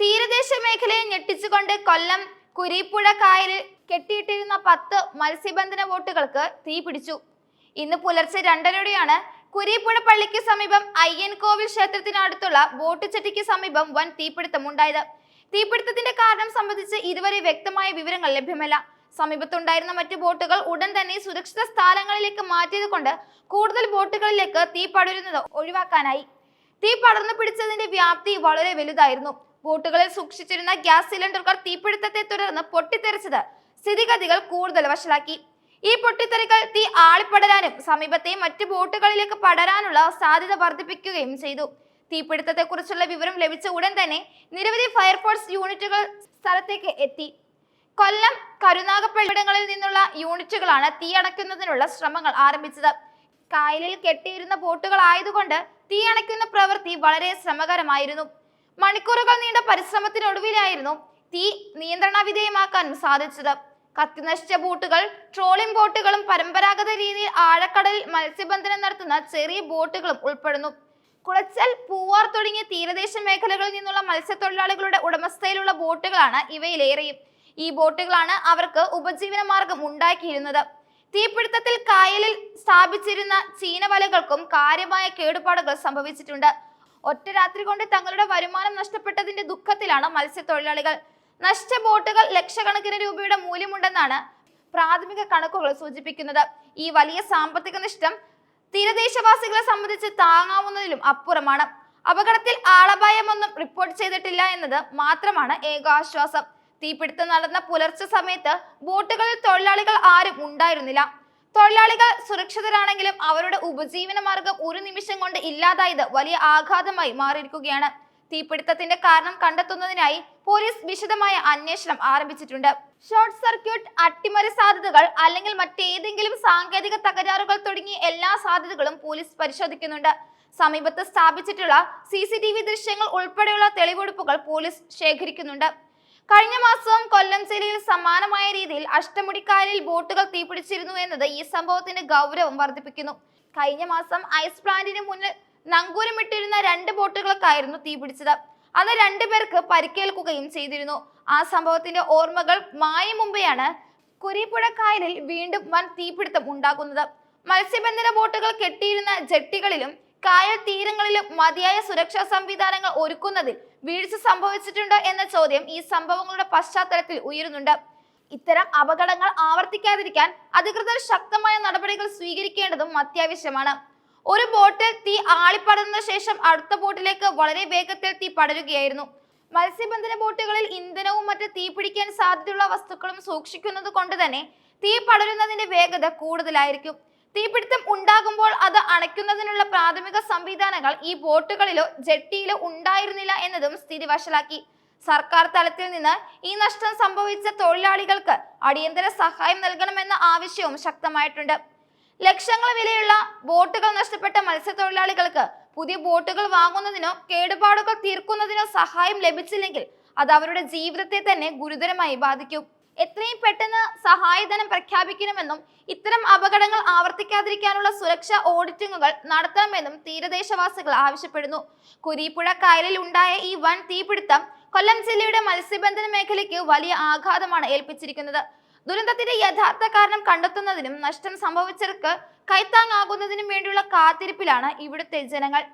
തീരദേശ മേഖലയെ ഞെട്ടിച്ചുകൊണ്ട് കൊല്ലം കുരീപ്പുഴ കായലിൽ കെട്ടിയിട്ടിരുന്ന പത്ത് മത്സ്യബന്ധന ബോട്ടുകൾക്ക് തീ പിടിച്ചു. ഇന്ന് പുലർച്ചെ രണ്ടരയോടെയാണ് കുരീപ്പുഴ പള്ളിക്ക് സമീപം അയ്യൻകോവിൽ ക്ഷേത്രത്തിനടുത്തുള്ള ബോട്ട് ചെട്ടിക്ക് സമീപം വൻ തീപിടുത്തം ഉണ്ടായത് തീപിടുത്തത്തിന്റെ കാരണം സംബന്ധിച്ച് ഇതുവരെ വ്യക്തമായ വിവരങ്ങൾ ലഭ്യമല്ല. സമീപത്തുണ്ടായിരുന്ന മറ്റു ബോട്ടുകൾ ഉടൻ തന്നെ സുരക്ഷിത സ്ഥലങ്ങളിലേക്ക് മാറ്റിയത് കൊണ്ട് കൂടുതൽ ബോട്ടുകളിലേക്ക് തീ പടരുന്നത് ഒഴിവാക്കാനായി. തീ പടർന്നു പിടിച്ചതിന്റെ വ്യാപ്തി വളരെ വലുതായിരുന്നു. ബോട്ടുകളിൽ സൂക്ഷിച്ചിരുന്ന ഗ്യാസ് സിലിണ്ടറുകൾ തീപിടുത്തത്തെ തുടർന്ന് പൊട്ടിത്തെറിച്ചത് സ്ഥിതിഗതികൾ കൂടുതൽ വഷളാക്കി. ഈ പൊട്ടിത്തെറികൾ തീ ആളിപ്പടരാനും സമീപത്തെ മറ്റു ബോട്ടുകളിലേക്ക് പടരാനുള്ള സാധ്യത വർദ്ധിപ്പിക്കുകയും ചെയ്തു. തീപിടുത്തത്തെക്കുറിച്ചുള്ള വിവരം ലഭിച്ച ഉടൻ തന്നെ നിരവധി ഫയർഫോഴ്സ് യൂണിറ്റുകൾ സ്ഥലത്തേക്ക് എത്തി. കൊല്ലം കരുനാഗപ്പള്ളിടങ്ങളിൽ നിന്നുള്ള യൂണിറ്റുകളാണ് തീ അണയ്ക്കുന്നതിനുള്ള ശ്രമങ്ങൾ ആരംഭിച്ചത്. കായലിൽ കെട്ടിയിരുന്ന ബോട്ടുകൾ ആയതുകൊണ്ട് തീ അണയ്ക്കുന്ന പ്രവൃത്തി വളരെ ശ്രമകരമായിരുന്നു. മണിക്കൂറുകൾ നീണ്ട പരിശ്രമത്തിനൊടുവിലായിരുന്നു തീ നിയന്ത്രണ വിധേയമാക്കാനും സാധിച്ചത്. കത്തിനശിച്ച ബോട്ടുകൾ ട്രോളിംഗ് ബോട്ടുകളും പരമ്പരാഗത രീതിയിൽ ആഴക്കടലിൽ മത്സ്യബന്ധനം നടത്തുന്ന ചെറിയ ബോട്ടുകളും ഉൾപ്പെടുന്നു. കുളച്ചൽ പൂവാർ തുടങ്ങിയ തീരദേശ മേഖലകളിൽ നിന്നുള്ള മത്സ്യത്തൊഴിലാളികളുടെ ഉടമസ്ഥയിലുള്ള ബോട്ടുകളാണ് ഇവയിലേറെയും. ഈ ബോട്ടുകളാണ് അവർക്ക് ഉപജീവന മാർഗം ഉണ്ടാക്കിയിരുന്നത്. തീപിടുത്തത്തിൽ കായലിൽ സ്ഥാപിച്ചിരുന്ന ചീനവലകൾക്കും കാര്യമായ കേടുപാടുകൾ സംഭവിച്ചിട്ടുണ്ട്. ഒറ്റ രാത്രി കൊണ്ട് തങ്ങളുടെ വരുമാനം നഷ്ടപ്പെട്ടതിന്റെ ദുഃഖത്തിലാണ് മത്സ്യത്തൊഴിലാളികൾ. നഷ്ട ബോട്ടുകൾ ലക്ഷക്കണക്കിന് രൂപയുടെ മൂല്യമുണ്ടെന്നാണ് പ്രാഥമിക കണക്കുകൾ സൂചിപ്പിക്കുന്നത്. ഈ വലിയ സാമ്പത്തിക നഷ്ടം തീരദേശവാസികളെ സംബന്ധിച്ച് താങ്ങാവുന്നതിലും അപ്പുറമാണ്. അപകടത്തിൽ ആളപായമൊന്നും റിപ്പോർട്ട് ചെയ്തിട്ടില്ല എന്നത് മാത്രമാണ് ഏക ആശ്വാസം തീപിടുത്തം നടന്ന പുലർച്ചെ സമയത്ത് ബോട്ടുകളിൽ തൊഴിലാളികൾ ആരും ഉണ്ടായിരുന്നില്ല. തൊഴിലാളികൾ സുരക്ഷിതരാണെങ്കിലും അവരുടെ ഉപജീവന മാർഗം ഒരു നിമിഷം കൊണ്ട് ഇല്ലാതായത് വലിയ ആഘാതമായി മാറിയിരിക്കുകയാണ്. തീപിടുത്തത്തിന്റെ കാരണം കണ്ടെത്തുന്നതിനായി പോലീസ് വിശദമായ അന്വേഷണം ആരംഭിച്ചിട്ടുണ്ട്. ഷോർട്ട് സർക്യൂട്ട് അട്ടിമറി സാധ്യതകൾ അല്ലെങ്കിൽ മറ്റേതെങ്കിലും സാങ്കേതിക തകരാറുകൾ തുടങ്ങി എല്ലാ സാധ്യതകളും പോലീസ് പരിശോധിക്കുന്നുണ്ട്. സമീപത്ത് സ്ഥാപിച്ചിട്ടുള്ള സി ദൃശ്യങ്ങൾ ഉൾപ്പെടെയുള്ള തെളിവെടുപ്പുകൾ പോലീസ് ശേഖരിക്കുന്നുണ്ട്. കഴിഞ്ഞ മാസവും കൊല്ലം ജില്ലയിൽ സമാനമായ രീതിയിൽ അഷ്ടമുടിക്കായലിൽ ബോട്ടുകൾ തീപിടിച്ചിരുന്നു എന്നത് ഈ സംഭവത്തിന്റെ ഗൗരവം വർദ്ധിപ്പിക്കുന്നു. കഴിഞ്ഞ മാസം ഐസ് പ്ലാന്റിന് മുന്നിൽ നങ്കൂരമിട്ടിരുന്ന രണ്ട് ബോട്ടുകൾക്കായിരുന്നു തീപിടിച്ചത്. അന്ന് രണ്ടുപേർക്ക് പരിക്കേൽക്കുകയും ചെയ്തിരുന്നു. ആ സംഭവത്തിന്റെ ഓർമ്മകൾ മായ മുമ്പെയാണ് കുരിപ്പുഴക്കായലിൽ വീണ്ടും വൻ തീപിടുത്തം ഉണ്ടാകുന്നത്. മത്സ്യബന്ധന ബോട്ടുകൾ കെട്ടിയിരുന്ന ജെട്ടികളിലും കായൽ തീരങ്ങളിലും മതിയായ സുരക്ഷാ സംവിധാനങ്ങൾ ഒരുക്കുന്നതിൽ വീഴ്ച സംഭവിച്ചിട്ടുണ്ടോ എന്ന ചോദ്യം ഈ സംഭവങ്ങളുടെ പശ്ചാത്തലത്തിൽ ഉയരുന്നുണ്ട്. ഇത്തരം അപകടങ്ങൾ ആവർത്തിക്കാതിരിക്കാൻ അധികൃതർ ശക്തമായ നടപടികൾ സ്വീകരിക്കേണ്ടതും അത്യാവശ്യമാണ്. ഒരു ബോട്ടിൽ തീ ആളിപ്പടർന്ന ശേഷം അടുത്ത ബോട്ടിലേക്ക് വളരെ വേഗത്തിൽ തീ പടരുകയായിരുന്നു. മത്സ്യബന്ധന ബോട്ടുകളിൽ ഇന്ധനവും മറ്റ് തീ പിടിക്കാൻ സാധ്യതയുള്ള വസ്തുക്കളും സൂക്ഷിക്കുന്നത് കൊണ്ട് തന്നെ തീ പടരുന്നതിന്റെ വേഗത കൂടുതലായിരിക്കും. തീപിടുത്തം ഉണ്ടാകുമ്പോൾ അത് അണയ്ക്കുന്നതിനുള്ള പ്രാഥമിക സംവിധാനങ്ങൾ ഈ ബോട്ടുകളിലോ ജെട്ടിയിലോ ഉണ്ടായിരുന്നില്ല എന്നതും സ്ഥിതി വഷളാക്കി സർക്കാർ തലത്തിൽ നിന്ന് ഈ നഷ്ടം സംഭവിച്ച തൊഴിലാളികൾക്ക് അടിയന്തര സഹായം നൽകണമെന്ന ആവശ്യവും ശക്തമായിട്ടുണ്ട്. ലക്ഷങ്ങൾ വിലയുള്ള ബോട്ടുകൾ നഷ്ടപ്പെട്ട മത്സ്യത്തൊഴിലാളികൾക്ക് പുതിയ ബോട്ടുകൾ വാങ്ങുന്നതിനോ കേടുപാടുകൾ തീർക്കുന്നതിനോ സഹായം ലഭിച്ചില്ലെങ്കിൽ അത് അവരുടെ ജീവിതത്തെ തന്നെ ഗുരുതരമായി ബാധിക്കും. എത്രയും പെട്ടെന്ന് സഹായധനം പ്രഖ്യാപിക്കണമെന്നും ഇത്തരം അപകടങ്ങൾ ആവർത്തിക്കാതിരിക്കാനുള്ള സുരക്ഷാ ഓഡിറ്റിംഗുകൾ നടത്തണമെന്നും തീരദേശവാസികൾ ആവശ്യപ്പെടുന്നു. കുരീപ്പുഴ കായലിൽ ഉണ്ടായ ഈ വൻ തീപിടുത്തം കൊല്ലം ജില്ലയുടെ മത്സ്യബന്ധന മേഖലയ്ക്ക് വലിയ ആഘാതമാണ് ഏൽപ്പിച്ചിരിക്കുന്നത്. ദുരന്തത്തിന്റെ യഥാർത്ഥ കാരണം കണ്ടെത്തുന്നതിനും നഷ്ടം സംഭവിച്ചവർക്ക് കൈത്താങ്ങാകുന്നതിനും വേണ്ടിയുള്ള കാത്തിരിപ്പിലാണ് ഇവിടുത്തെ ജനങ്ങൾ.